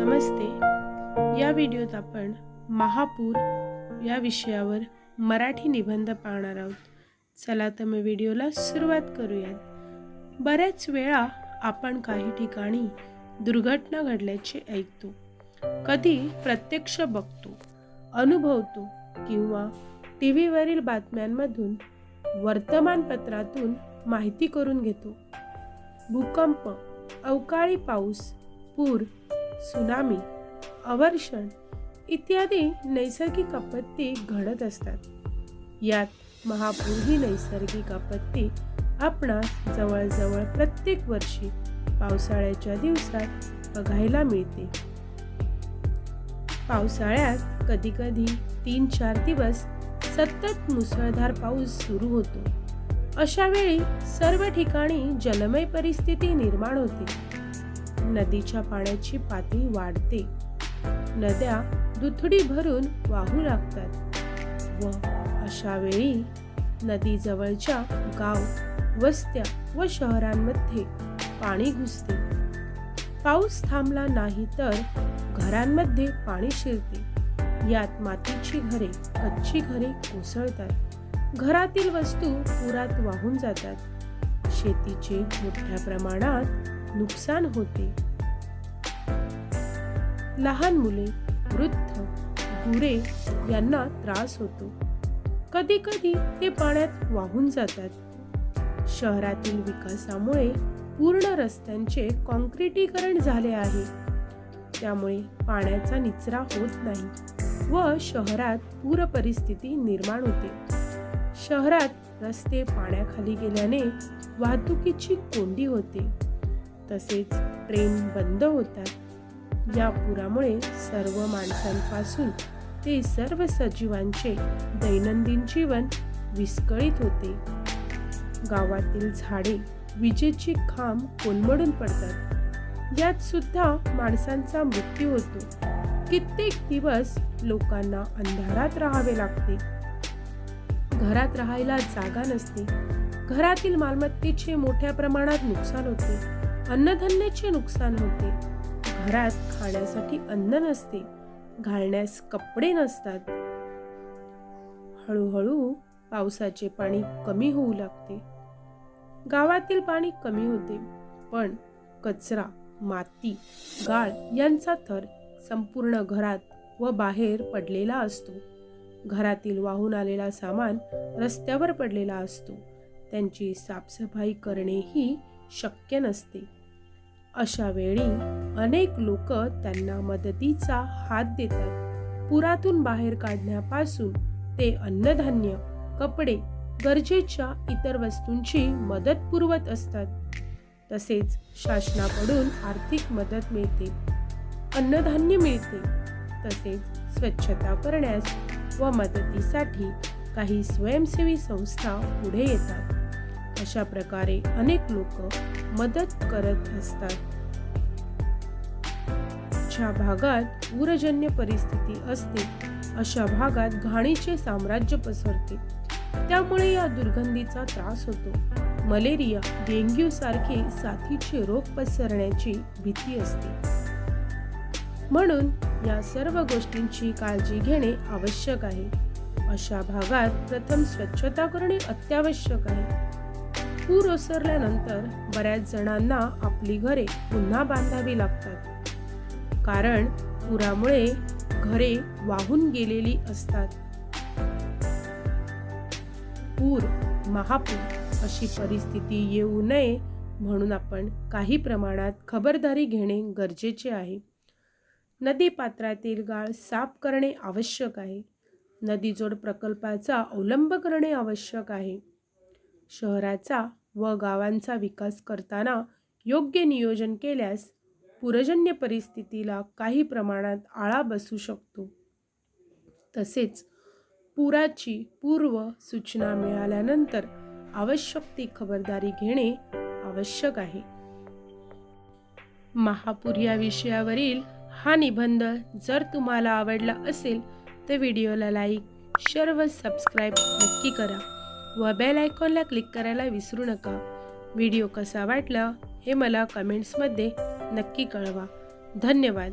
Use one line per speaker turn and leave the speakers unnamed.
नमस्ते. या व्हिडिओत आपण महापूर या विषयावर मराठी निबंध पाहणार आहोत. चला तर मग व्हिडिओला सुरुवात करूयात. बऱ्याच वेळा आपण काही ठिकाणी दुर्घटना घडल्याचे ऐकतो. कधी प्रत्यक्ष बघतो अनुभवतो किंवा टी व्हीवरील बातम्यांमधून वर्तमानपत्रातून माहिती करून घेतो. भूकंप अवकाळी पाऊस पूर सुनामी अवर्षण इत्यादी नैसर्गिक आपत्ती घडत असतात. यात महापूर ही नैसर्गिक आपत्ती आपणास जवळजवळ प्रत्येक वर्षी पावसाळ्याच्या दिवसात बघायला मिळते. पावसाळ्यात कधीकधी तीन चार दिवस सतत मुसळधार पाऊस सुरू होतो. अशा वेळी सर्व ठिकाणी जलमय परिस्थिती निर्माण होते. नदीच्या पाण्याची पातळी वाढते. नद्या दुथडी भरून वाहू लागतात व अशा वेळी नदी जवळच्या गाव वस्त्या व शहरांमध्ये पाणी घुसते. पाऊस थांबला नाही तर घरांमध्ये पाणी शिरते. यात मातीची घरे कच्ची घरे कोसळतात. घरातील वस्तू पुरात वाहून जातात. शेतीचे मोठ्या प्रमाणात नुकसान होते. लहान मुले वृद्ध गुरे यांना त्रास होतो. कधी कधी ते पाण्यात वाहून जातात. शहरातील विकासामुळे पूर्ण रस्त्यांचे कॉन्क्रिटीकरण झाले आहे. त्यामुळे पाण्याचा निचरा होत नाही व शहरात पूर परिस्थिती निर्माण होते. शहरात रस्ते पाण्याखाली गेल्याने वाहतुकीची कोंडी होते. तसेच ट्रेन बंद होतात. या पुरामुळे सर्व माणसांपासून ते सर्व सजीवांचे दैनंदिन जीवन विस्कळीत होते. गावातील झाडे विजेची खांब कोलमडून पडतात. यात सुद्धा माणसांचा मृत्यू होतो. कित्येक दिवस लोकांना अंधारात राहावे लागते. घरात राहायला जागा नसते. घरातील मालमत्तेचे मोठ्या प्रमाणात नुकसान होते. अन्नधान्याचे नुकसान होते. घरात खाण्यासाठी अन्न नसते. घालण्यास कपडे नसतात. हळूहळू पावसाचे पाणी कमी होऊ लागते. गावातील पाणी कमी होते पण कचरा माती गाळ यांचा थर संपूर्ण घरात व बाहेर पडलेला असतो. घरातील वाहून आलेला सामान रस्त्यावर पडलेला असतो. त्यांची साफसफाई करणेही शक्य नसते. अशा वेळी अनेक लोक त्यांना मदतीचा हात देतात. पुरातून बाहेर काढण्यापासून ते अन्नधान्य कपडे गरजेच्या इतर वस्तूंची मदत पुरवत असतात. तसेच शासनाकडून आर्थिक मदत मिळते. अन्नधान्य मिळते. तसेच स्वच्छता करण्यास व मदतीसाठी काही स्वयंसेवी संस्था पुढे येतात. अशा प्रकारे अनेक लोक मदत करत असतात. ज्या भागात पूरजन्य परिस्थिती असते अशा भागात घाणीचे साम्राज्य पसरते. त्यामुळे या दुर्गंधीचा त्रास होतो. मलेरिया डेंग्यू सारखे साथीचे रोग पसरण्याची भीती असते. म्हणून या सर्व गोष्टींची काळजी घेणे आवश्यक आहे. अशा भागात प्रथम स्वच्छता करणे अत्यावश्यक आहे. पूर ओसरल्यानंतर बऱ्याच जणांना आपली घरे पुन्हा बांधावी लागतात. कारण पुरामुळे घरे वाहून गेलेली असतात. पूर महापूर अशी परिस्थिती येऊ नये म्हणून आपण काही प्रमाणात खबरदारी घेणे गरजेचे आहे. नदी पात्रातील गाळ साफ करणे आवश्यक आहे. नदीजोड प्रकल्पाचा अवलंब करणे आवश्यक आहे. शहराचा व गावांचा विकास करताना योग्य नियोजन केल्यास पुरजन्य परिस्थितीला काही प्रमाणात आळा बसू शकतो. तसेच पुराची पूर्व सूचना मिळाल्यानंतर आवश्यक ती खबरदारी घेणे आवश्यक आहे. महापूर या विषयावरील हा निबंध जर तुम्हाला आवडला असेल तर व्हिडिओला लाईक शेअर व सबस्क्राईब नक्की करा. व बेल आयकॉनला क्लिक करायला विसरू नका. व्हिडिओ कसा वाटला हे मला कमेंट्समध्ये नक्की कळवा. धन्यवाद.